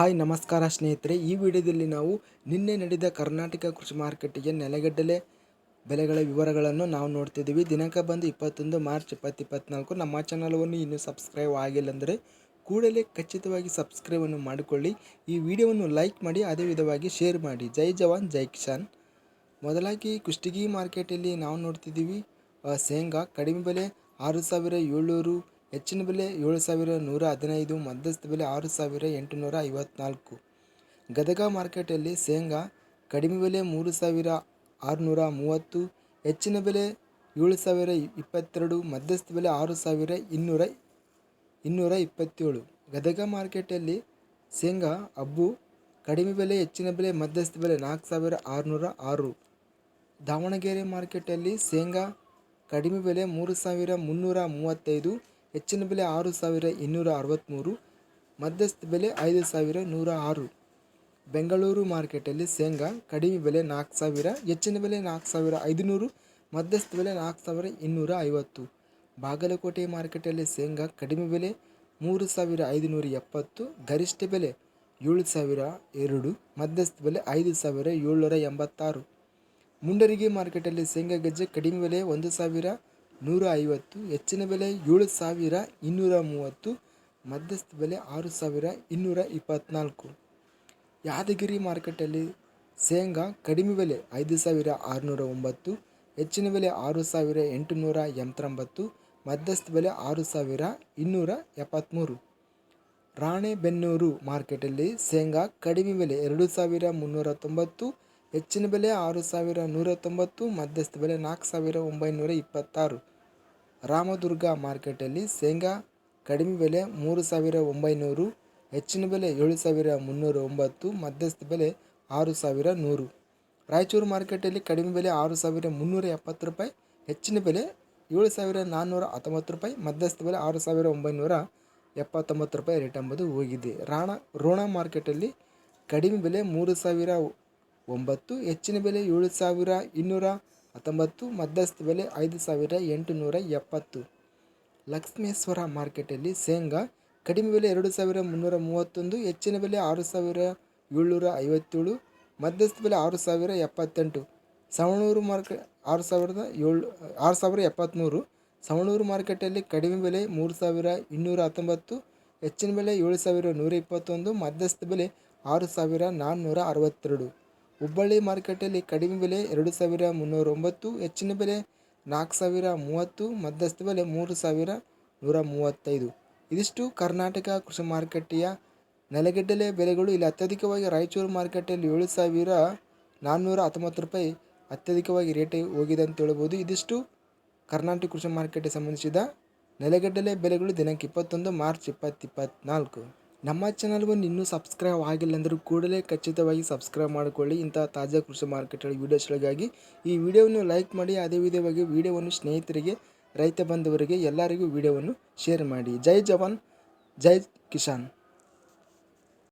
Hi, ನಮಸ್ಕಾರ ಸ್ನೇಹಿತರೆ. ಈ ವಿಡಿಯೋದಲ್ಲಿ ನಾವು ನಿನ್ನೆ ನಡೆದ ಕರ್ನಾಟಕ ಕೃಷಿ ಮಾರುಕಟ್ಟೆಗೆ ನೆಲಗಡಲೆ ಬೆಲೆಗಳ ವಿವರಗಳನ್ನು ನಾವು ನೋಡ್ತಿದ್ದೀವಿ. ದಿನಾಂಕ ಬಂದು ಇಪ್ಪತ್ತೊಂದು ಮಾರ್ಚ್ ಇಪ್ಪತ್ತು ಇಪ್ಪತ್ನಾಲ್ಕು ನಮ್ಮ ಚಾನಲವನ್ನು ಇನ್ನೂ ಸಬ್ಸ್ಕ್ರೈಬ್ ಆಗಿಲ್ಲ ಅಂದರೆ ಕೂಡಲೇ ಖಚಿತವಾಗಿ ಸಬ್ಸ್ಕ್ರೈಬನ್ನು ಮಾಡಿಕೊಳ್ಳಿ. ಈ ವಿಡಿಯೋವನ್ನು ಲೈಕ್ ಮಾಡಿ, ಅದೇ ವಿಧವಾಗಿ ಶೇರ್ ಮಾಡಿ. ಜೈ ಜವಾನ್, ಜೈ ಕಿಶಾನ್ ಮೊದಲಾಗಿ ಕುಷ್ಟಗಿ ಮಾರ್ಕೆಟಲ್ಲಿ ನಾವು ನೋಡ್ತಿದ್ದೀವಿ ಶೇಂಗಾ ಕಡಿಮೆ ಬೆಲೆ ಆರು ಸಾವಿರ ಏಳ್ನೂರು ಹೆಚ್ಚಿನ ಬೆಲೆ ಏಳು ಸಾವಿರ, ನೂರ ಹದಿನೈದು, ಮಧ್ಯಸ್ಥ ಬೆಲೆ ಆರು ಸಾವಿರ, ಎಂಟುನೂರ ಐವತ್ನಾಲ್ಕು. ಗದಗ ಮಾರ್ಕೆಟಲ್ಲಿ ಶೇಂಗಾ ಕಡಿಮೆ ಬೆಲೆ ಮೂರು ಸಾವಿರ, ಆರುನೂರ ಮೂವತ್ತು, ಹೆಚ್ಚಿನ ಬೆಲೆ ಏಳು ಸಾವಿರ, ಇಪ್ಪತ್ತೆರಡು, ಮಧ್ಯಸ್ಥ ಬೆಲೆ ಆರು ಸಾವಿರ, ಇನ್ನೂರ ಇನ್ನೂರ ಇಪ್ಪತ್ತೇಳು. ಗದಗ ಮಾರ್ಕೆಟಲ್ಲಿ ಶೇಂಗಾ ಅಬ್ಬು ಕಡಿಮೆ ಬೆಲೆ, ಹೆಚ್ಚಿನ ಬೆಲೆ, ಮಧ್ಯಸ್ಥ ಬೆಲೆ ನಾಲ್ಕು ಸಾವಿರ, ಆರುನೂರ ಆರು. ದಾವಣಗೆರೆ ಮಾರ್ಕೆಟಲ್ಲಿ ಶೇಂಗಾ ಕಡಿಮೆ ಬೆಲೆ ಮೂರು ಸಾವಿರ, ಮುನ್ನೂರ ಮೂವತ್ತೈದು ಹೆಚ್ಚಿನ ಬೆಲೆ ಆರು ಸಾವಿರ ಇನ್ನೂರ ಅರವತ್ತ್ಮೂರು ಮಧ್ಯಸ್ಥ ಬೆಲೆ ಐದು ಸಾವಿರ ನೂರ ಆರು. ಬೆಂಗಳೂರು ಮಾರ್ಕೆಟಲ್ಲಿ ಶೇಂಗಾ, ಕಡಿಮೆ ಬೆಲೆ ನಾಲ್ಕು ಸಾವಿರ, ಹೆಚ್ಚಿನ ಬೆಲೆ ನಾಲ್ಕು ಸಾವಿರ ಐದುನೂರು, ಮಧ್ಯಸ್ಥ ಬೆಲೆ ನಾಲ್ಕು ಸಾವಿರ ಇನ್ನೂರ ಐವತ್ತು. ಬಾಗಲಕೋಟೆ ಮಾರ್ಕೆಟಲ್ಲಿ ಶೇಂಗಾ ಕಡಿಮೆ ಬೆಲೆ ಮೂರು ಸಾವಿರ ಐದುನೂರ ಎಪ್ಪತ್ತು, ಗರಿಷ್ಠ ಬೆಲೆ ಏಳು ಸಾವಿರ ಎರಡು, ಮಧ್ಯಸ್ಥ ಬೆಲೆ ಐದು ಸಾವಿರ ಏಳ್ನೂರ ಎಂಬತ್ತಾರು. ಮುಂಡರಿಗೆ ಮಾರ್ಕೆಟಲ್ಲಿ ಶೇಂಗಾ ಗೆಜ್ಜೆ ಕಡಿಮೆ ಬೆಲೆ ಒಂದು ಸಾವಿರ ನೂರ ಐವತ್ತು ಹೆಚ್ಚಿನ ಬೆಲೆ ಏಳು ಸಾವಿರ ಇನ್ನೂರ ಮೂವತ್ತು ಮಧ್ಯಸ್ಥ ಬೆಲೆ ಆರು ಸಾವಿರ ಇನ್ನೂರ ಇಪ್ಪತ್ತ್ನಾಲ್ಕು ಯಾದಗಿರಿ ಮಾರ್ಕೆಟಲ್ಲಿ ಶೇಂಗಾ ಕಡಿಮೆ ಬೆಲೆ ಐದು ಸಾವಿರ ಆರುನೂರ ಒಂಬತ್ತು ಹೆಚ್ಚಿನ ಬೆಲೆ ಆರು ಸಾವಿರ ಎಂಟುನೂರ ಎಂಬತ್ತೊಂಬತ್ತು, ಮಧ್ಯಸ್ಥ ಬೆಲೆ ಆರು ಸಾವಿರ ಇನ್ನೂರ ಎಪ್ಪತ್ತ್ಮೂರು ರಾಣೆಬೆನ್ನೂರು ಮಾರ್ಕೆಟಲ್ಲಿ ಶೇಂಗಾ ಕಡಿಮೆ ಬೆಲೆ ಎರಡು ಸಾವಿರ ಮುನ್ನೂರ ತೊಂಬತ್ತು ಹೆಚ್ಚಿನ ಬೆಲೆ ಆರು ಸಾವಿರ ನೂರ ತೊಂಬತ್ತು ಮಧ್ಯಸ್ಥ ಬೆಲೆ ನಾಲ್ಕು ಸಾವಿರ ಒಂಬೈನೂರ ಇಪ್ಪತ್ತಾರು. ರಾಮದುರ್ಗ ಮಾರ್ಕೆಟಲ್ಲಿ ಶೇಂಗಾ ಕಡಿಮೆ ಬೆಲೆ ಮೂರು ಸಾವಿರ ಒಂಬೈನೂರು, ಹೆಚ್ಚಿನ ಬೆಲೆ ಏಳು ಸಾವಿರ ಮುನ್ನೂರ ಒಂಬತ್ತು ಮಧ್ಯಸ್ಥ ಬೆಲೆ ಆರು ಸಾವಿರ ನೂರು. ರಾಯಚೂರು ಮಾರ್ಕೆಟಲ್ಲಿ ಕಡಿಮೆ ಬೆಲೆ ಆರು ಸಾವಿರ ಮುನ್ನೂರ ಎಪ್ಪತ್ತು ರೂಪಾಯಿ, ಹೆಚ್ಚಿನ ಬೆಲೆ ಏಳು ಸಾವಿರ ನಾನ್ನೂರ ಹತ್ತೊಂಬತ್ತು ರೂಪಾಯಿ, ಮಧ್ಯಸ್ಥ ಬೆಲೆ ಆರು ಸಾವಿರ ಒಂಬೈನೂರ ಎಪ್ಪತ್ತೊಂಬತ್ತು ರೂಪಾಯಿ ರೇಟ್ ಎಂಬುದು ಹೋಗಿದೆ. ರಾಣ, ರೋಣ ಮಾರ್ಕೆಟಲ್ಲಿ ಕಡಿಮೆ ಬೆಲೆ ಮೂರು ಸಾವಿರ ಒಂಬತ್ತು, ಹೆಚ್ಚಿನ ಬೆಲೆ ಏಳು ಸಾವಿರ ಇನ್ನೂರ ಹತ್ತೊಂಬತ್ತು, ಮಧ್ಯಸ್ಥ ಬೆಲೆ ಐದು ಸಾವಿರ ಎಂಟುನೂರ ಎಪ್ಪತ್ತು. ಲಕ್ಷ್ಮೇಶ್ವರ ಮಾರ್ಕೆಟಲ್ಲಿ ಶೇಂಗಾ, ಕಡಿಮೆ ಬೆಲೆ ಎರಡು ಸಾವಿರ ಮುನ್ನೂರ ಮೂವತ್ತೊಂದು, ಹೆಚ್ಚಿನ ಬೆಲೆ ಆರು ಸಾವಿರ ಏಳ್ನೂರ ಐವತ್ತೇಳು, ಮಧ್ಯಸ್ಥ ಬೆಲೆ ಆರು ಸಾವಿರ ಎಪ್ಪತ್ತೆಂಟು. ಸವಣೂರು ಮಾರ್ಕೆ, ಆರು ಸಾವಿರದ ಏಳು, ಆರು ಸಾವಿರ ಎಪ್ಪತ್ತ್ಮೂರು. ಸವಣೂರು ಮಾರ್ಕೆಟಲ್ಲಿ ಕಡಿಮೆ ಬೆಲೆ ಮೂರು ಸಾವಿರ ಇನ್ನೂರ ಹತ್ತೊಂಬತ್ತು, ಹೆಚ್ಚಿನ ಬೆಲೆ ಏಳು ಸಾವಿರ ನೂರ ಇಪ್ಪತ್ತೊಂದು, ಮಧ್ಯಸ್ಥ ಬೆಲೆ ಆರು ಸಾವಿರ ನಾನ್ನೂರ ಅರವತ್ತೆರಡು. ಹುಬ್ಬಳ್ಳಿ ಮಾರುಕಟ್ಟೆಯಲ್ಲಿ ಕಡಿಮೆ ಬೆಲೆ ಎರಡು ಸಾವಿರ ಮುನ್ನೂರ ಒಂಬತ್ತು, ಹೆಚ್ಚಿನ ಬೆಲೆ ನಾಲ್ಕು ಸಾವಿರ ಮೂವತ್ತು, ಮಧ್ಯಸ್ಥ ಬೆಲೆ ಮೂರು ಸಾವಿರ ನೂರ ಮೂವತ್ತೈದು. ಇದಿಷ್ಟು ಕರ್ನಾಟಕ ಕೃಷಿ ಮಾರುಕಟ್ಟೆಯ ನೆಲಗಡ್ಡೆಲೆ ಬೆಲೆಗಳು. ಇಲ್ಲಿ ಅತ್ಯಧಿಕವಾಗಿ ರಾಯಚೂರು ಮಾರುಕಟ್ಟೆಯಲ್ಲಿ ಏಳು ಸಾವಿರ ನಾನ್ನೂರ ಹತ್ತೊಂಬತ್ತು ರೂಪಾಯಿ ಅತ್ಯಧಿಕವಾಗಿ ರೇಟ್ ಹೋಗಿದೆ ಅಂತ ಹೇಳ್ಬೋದು. ಇದಿಷ್ಟು ಕರ್ನಾಟಕ ಕೃಷಿ ಮಾರುಕಟ್ಟೆ ಸಂಬಂಧಿಸಿದ ನೆಲಗಡ್ಡೆಲೆ ಬೆಲೆಗಳು ದಿನಾಂಕ ಇಪ್ಪತ್ತೊಂದು ಮಾರ್ಚ್ ಇಪ್ಪತ್ತು ಇಪ್ಪತ್ತ್ನಾಲ್ಕು ನಮ್ಮ ಚಾನಲ್ವನ್ನು ಇನ್ನೂ ಸಬ್ಸ್ಕ್ರೈಬ್ ಆಗಿಲ್ಲ ಅಂದರೂ ಕೂಡಲೇ ಖಚಿತವಾಗಿ ಸಬ್ಸ್ಕ್ರೈಬ್ ಮಾಡಿಕೊಳ್ಳಿ. ಇಂಥ ತಾಜಾ ಕೃಷಿ ಮಾರುಕಟ್ಟೆಗಳ ವೀಡಿಯೋಸ್ಗಳಿಗಾಗಿ ಈ ವಿಡಿಯೋವನ್ನು ಲೈಕ್ ಮಾಡಿ, ಅದೇ ವಿಧವಾಗಿ ವಿಡಿಯೋವನ್ನು ಸ್ನೇಹಿತರಿಗೆ, ರೈತ ಬಂಧುವರಿಗೆ ಎಲ್ಲರಿಗೂ ವಿಡಿಯೋವನ್ನು ಶೇರ್ ಮಾಡಿ. ಜೈ ಜವಾನ್, ಜೈ ಕಿಸಾನ್.